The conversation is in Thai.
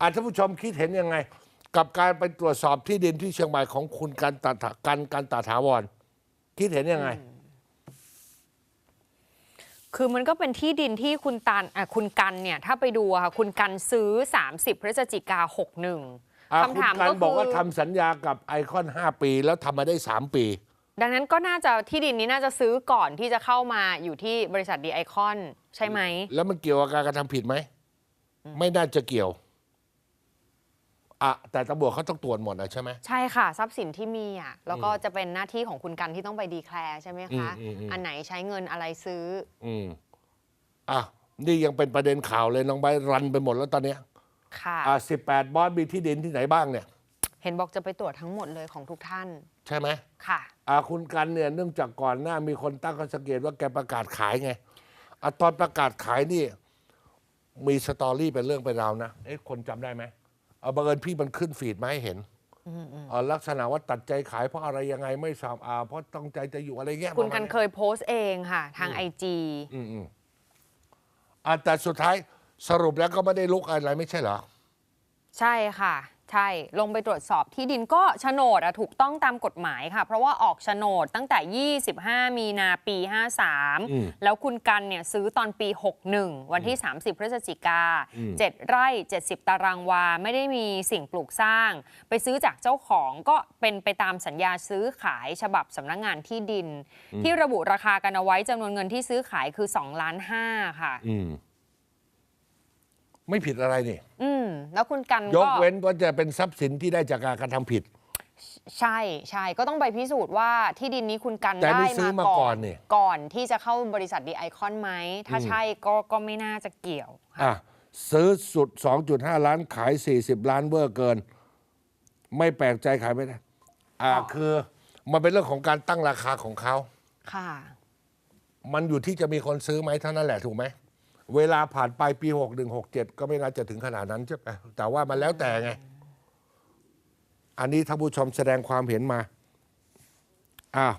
อาท่านผู้ชมคิดเห็นยังไง กับการไปตรวจสอบที่ดินที่เชียงใหม่ของคุณกันตาถากันกันตาถาวร คิดเห็นยังไง คือมันก็เป็นที่ดินที่คุณตันอะคุณกันเนี่ยถ้าไปดูอะค่ะคุณกันซื้อ 30 พฤศจิกา 61อะคำถามคุณกันก็บอกคืว่าอ ทำสัญญากับไอคอน 5 ปี แล้วทำมาได้ 3 ปี ดังนั้นก็น่าจะที่ดินนี้น่าจะซื้อก่อนที่จะเข้ามาอยู่ที่บริษัทดีไอคอนใช่ไหม แล้วมันเกี่ยวกับการกระทำผิดไหม ไม่น่าจะเกี่ยว อะแต่ตำรวจเขาต้องตรวจหมดนะใช่ไหม ใช่ค่ะ ทรัพย์สินที่มีอะแล้วก็จะเป็นหน้าที่ของคุณกันที่ต้องไปดีแคลร์ใช่ไหมคะอืมอืมอืมอันไหนใช้เงินอะไรซื้อ อืมอะนี่ยังเป็นประเด็นข่าวเลยน้องใบร์ทรันไปหมดแล้วตอนเนี้ยค่ะ อะสิบแปดบอสมีที่ดินที่ไหนบ้างเนี่ย เห็นบอกจะไปตรวจทั้งหมดเลยของทุกท่านใช่ไหมค่ะ อะคุณกันเนี่ยเนื่องจากก่อนหน้ามีคนตั้งข้อสังเกตว่าแกประกาศขายไงอะตอนประกาศขายนี่ มีสตอรี่เป็นเรื่องเป็นราวนะเอ๊ะคนจำได้ไหม เอาบังเอิญพี่มันขึ้นฟีดมาให้เห็นเอ่อลักษณะว่าตัดใจขายเพราะอะไรยังไงไม่ทราบอ่าเพราะต้องใจจะอยู่อะไรเงี้ยคุณกันประมาณเคยโพสต์เองค่ะ ทางไอจีอืมอืมอะแต่สุดท้ายสรุปแล้วก็ไม่ได้ลุกอะไรไม่ใช่เหรอ ใช่ค่ะ ใช่ ลงไปตรวจสอบที่ดินก็โฉนดอะถูกต้องตามกฎหมายค่ะ เพราะว่าออกโฉนดตั้งแต่ 25 มีนาปีอืม53 แล้วคุณกันเนี่ยซื้อตอนปี 61 วันที่ 30 พฤศจิกาอืม7ไร่ 70 ตารางวา ไม่ได้มีสิ่งปลูกสร้าง ไปซื้อจากเจ้าของก็เป็นไปตามสัญญาซื้อขายฉบับสำนักงานที่ดิน ที่ระบุราคากันเอาไว้จำนวนเงินที่ซื้อขายคือ2ล้าน5ค่ะอืม ไม่ผิดอะไรนี่ อืมแล้วคุณกันยก็กเว้นว่าจะเป็นทรัพย์สินที่ได้จากการกระทำผิด ใช่ใช่ก็ต้องไปพิสูจน์ว่าที่ดินนี้คุณกันแต่ได้นี่ซื้อมาก่อนนี่ ก่อนที่จะเข้าบริษัทดีไอคอนไหม ถ้าใช่ก็ก็ไม่น่าจะเกี่ยวค่ะอะซื้อสุด 2.5 ล้านขาย 40 ล้านเวอร์เกิน ไม่แปลกใจขายไม่ได้อ่าอ๋อคือมันเป็นเรื่องของการตั้งราคาของเขา ค่ะ มันอยู่ที่จะมีคนซื้อไหมเท่านั้นแหละถูกไหม เวลาผ่านไปปี6167ก็ไม่น่าจะถึงขนาดนั้นใช่ไหมแต่ว่ามันแล้วแต่ไง อันนี้ท่านผู้ชมแสดงความเห็นมาอ้าว